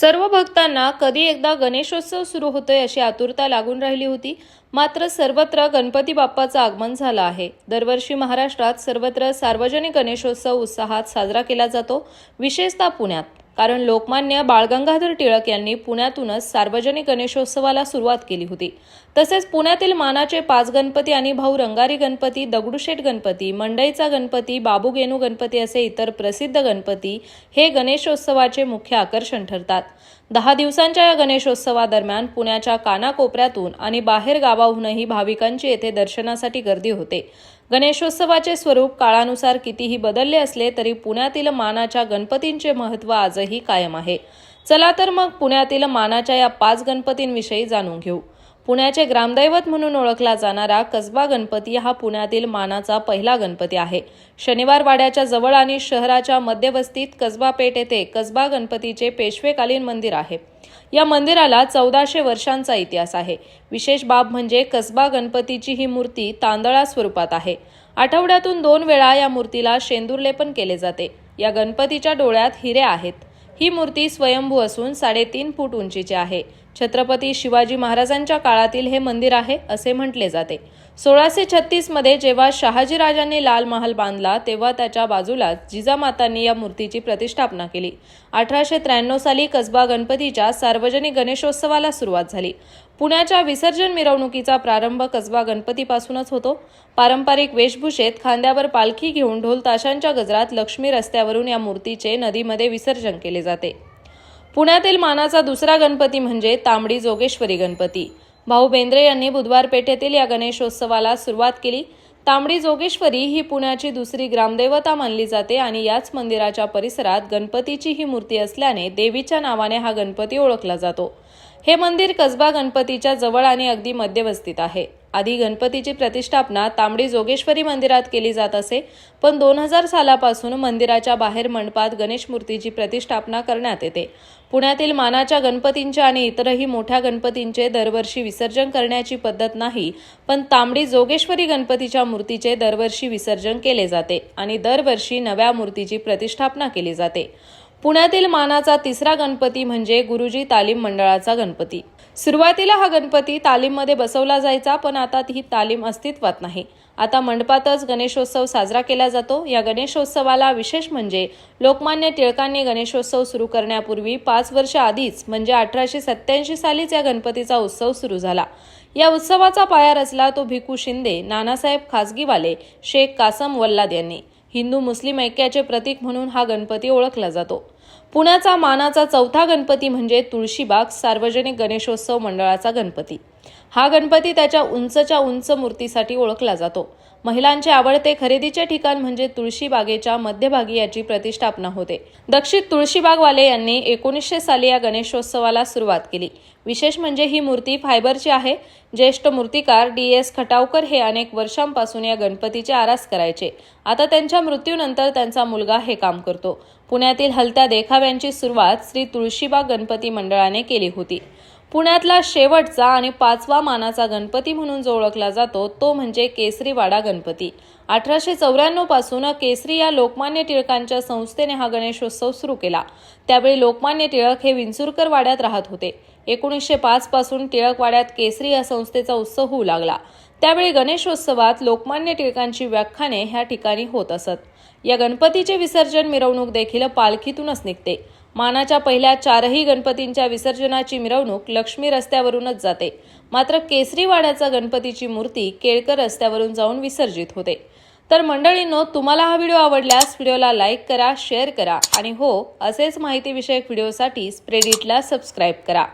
सर्व भक्तांना कधी एकदा गणेशोत्सव सुरू होतोय अशी आतुरता लागून राहिली होती. मात्र सर्वत्र गणपती बाप्पाचं आगमन झालं आहे. दरवर्षी महाराष्ट्रात सर्वत्र सार्वजनिक गणेशोत्सव उत्साहात साजरा केला जातो. विशेषतः पुण्यात. कारण लोकमान्य बाळगंगाधर टिळक यांनी पुण्यातूनच सार्वजनिक गणेशोत्सवाला सुरुवात केली होती. तसेच पुण्यातील मानाचे पाच गणपती आणि भाऊ रंगारी गणपती दगडूशेठ गणपती मंडईचा गणपती बाबूगेनू गणपती असे इतर प्रसिद्ध गणपती हे गणेशोत्सवाचे मुख्य आकर्षण ठरतात. दहा दिवसांच्या या गणेशोत्सवादरम्यान पुण्याच्या कानाकोपऱ्यातून आणि बाहेर गावाहूनही भाविकांची येथे दर्शनासाठी गर्दी होते. गणेशोत्सवाचे स्वरूप काळानुसार कितीही बदलले असले तरी पुण्यातील मानाच्या गणपतींचे महत्त्व आजही कायम आहे. चला तर मग पुण्यातील मानाच्या या पाच गणपतींविषयी जाणून घेऊ. पुण्याचे ग्रामदैवत म्हणून ओळखला जाणारा कसबा गणपती हा पुण्यातील मानाचा पहिला गणपती आहे. शनिवार वाड्याच्या जवळ आणि शहराच्या मध्यवस्तीत कसबा पेठ येथे कसबा गणपतीचे पेशवेकालीन मंदिर आहे. या मंदिराला चौदाशे वर्षांचा इतिहास आहे. विशेष बाब म्हणजे कसबा गणपतीची ही मूर्ती तांदळा स्वरूपात आहे. आठवड्यातून दोन वेळा या मूर्तीला शेंदूरलेपन केले जाते. या गणपतीच्या डोळ्यात हिरे आहेत. ही मूर्ती स्वयंभू असून साडेतीन फूट उंचीची आहे. छत्रपती शिवाजी महाराजांच्या काळातील हे मंदिर आहे असे म्हटले जाते. सोळाशे छत्तीसमध्ये जेव्हा शहाजीराजांनी लाल महाल बांधला तेव्हा त्याच्या बाजूला जिजामातांनी या मूर्तीची प्रतिष्ठापना केली. अठराशे त्र्याण्णव साली कसबा गणपतीच्या सार्वजनिक गणेशोत्सवाला सुरुवात झाली. पुण्याच्या विसर्जन मिरवणुकीचा प्रारंभ कसबा गणपतीपासूनच होतो. पारंपरिक वेशभूषेत खांद्यावर पालखी घेऊन ढोल ताशांच्या गजरात लक्ष्मी रस्त्यावरून या मूर्तीचे नदीमध्ये विसर्जन केले जाते. पुण्यातील मानाचा दुसरा गणपती म्हणजे तांबडी जोगेश्वरी गणपती. भाऊ बेंद्रे यांनी बुधवार पेठेतील या गणेशोत्सवाला सुरुवात केली. तांबडी जोगेश्वरी ही पुण्याची दुसरी ग्रामदेवता मानली जाते आणि याच मंदिराच्या परिसरात गणपतीची ही मूर्ती असल्याने देवीच्या नावाने हा गणपती ओळखला जातो. हे मंदिर कसबा गणपतीच्या जवळ आणि अगदी मध्यवस्तीत आहे. आधी गणपतीची प्रतिष्ठापना तांबडी जोगेश्वरी मंदिरात केली जात असे पण दोन हजार सालापासून मंदिराच्या बाहेर मंडपात गणेश मूर्तीची प्रतिष्ठापना करण्यात येते. पुण्यातील मानाच्या गणपतींचे आणि इतरही मोठ्या गणपतींचे दरवर्षी विसर्जन करण्याची पद्धत नाही पण तांबडी जोगेश्वरी गणपतीच्या मूर्तीचे दरवर्षी विसर्जन केले जाते आणि दरवर्षी नव्या मूर्तीची प्रतिष्ठापना केली जाते. पुण्यातील मानाचा तिसरा गणपती म्हणजे गुरुजी तालीम मंडळाचा गणपती. सुरुवातीला हा गणपती तालीममध्ये बसवला जायचा पण आता ही तालीम अस्तित्वात नाही. आता मंडपातच गणेशोत्सव साजरा केला जातो. या गणेशोत्सवाला विशेष म्हणजे लोकमान्य टिळकांनी गणेशोत्सव सुरू करण्यापूर्वी पाच वर्ष आधीच म्हणजे अठराशे सत्याऐंशी सालीच या गणपतीचा उत्सव सुरू झाला. या उत्सवाचा पाया रचला तो भिकू शिंदे नानासाहेब खासगीवाले शेख कासम वल्लाद यांनी. हिंदू मुस्लिम ऐक्याचे प्रतीक म्हणून हा गणपती ओळखला जातो. पुण्याचा मानाचा चौथा गणपती म्हणजे तुळशीबाग सार्वजनिक गणेशोत्सव मंडळाचा गणपती. हा गणपती त्याच्या उंचच्या उंच मूर्तीसाठी ओळखला जातो. महिलांचे आवडते खरेदीचे ठिकाण म्हणजे तुळशीबागेच्या मध्यभागी याची प्रतिष्ठापना होते. दक्षिण तुळशीबागवाले यांनी एकोणीसशे साली या गणेशोत्सवाला सुरुवात केली. विशेष म्हणजे ही मूर्ती फायबरची आहे. ज्येष्ठ मूर्तिकार डी एस खटावकर हे अनेक वर्षांपासून या गणपतीचे आरास करायचे. आता त्यांच्या मृत्यूनंतर त्यांचा मुलगा हे काम करतो. पुण्यातील हलत्या देखाव्यांची सुरुवात श्री तुळशीबाग गणपती मंडळाने केली होती. पुण्यातला शेवटचा आणि पाचवा मानाचा गणपती म्हणून जो ओळखला जातो तो म्हणजे केसरीवाडा गणपती. अठराशे चौऱ्याण्णवपासून केसरी या लोकमान्य टिळकांच्या संस्थेने हा गणेशोत्सव सुरू केला. त्यावेळी लोकमान्य टिळक हे विंचुरकर वाड्यात राहत होते. एकोणीसशे पाच पासून टिळकवाड्यात केसरी या संस्थेचा उत्सव होऊ लागला. त्यावेळी गणेशोत्सवात लोकमान्य टिळकांची व्याख्याने ह्या ठिकाणी होत असत. या गणपतीचे विसर्जन मिरवणूक देखील पालखीतूनच निघते. मानाच्या पहिल्या चारही गणपतींच्या विसर्जनाची मिरवणूक लक्ष्मी रस्त्यावरूनच जाते. मात्र केसरीवाड्याचा गणपतीची मूर्ती केळकर रस्त्यावरून जाऊन विसर्जित होते. तर मंडळींनो तुम्हाला हा व्हिडिओ आवडल्यास व्हिडिओला लाईक करा शेअर करा आणि हो असेच माहितीविषयक व्हिडिओसाठी स्प्रेडिटला सबस्क्राईब करा.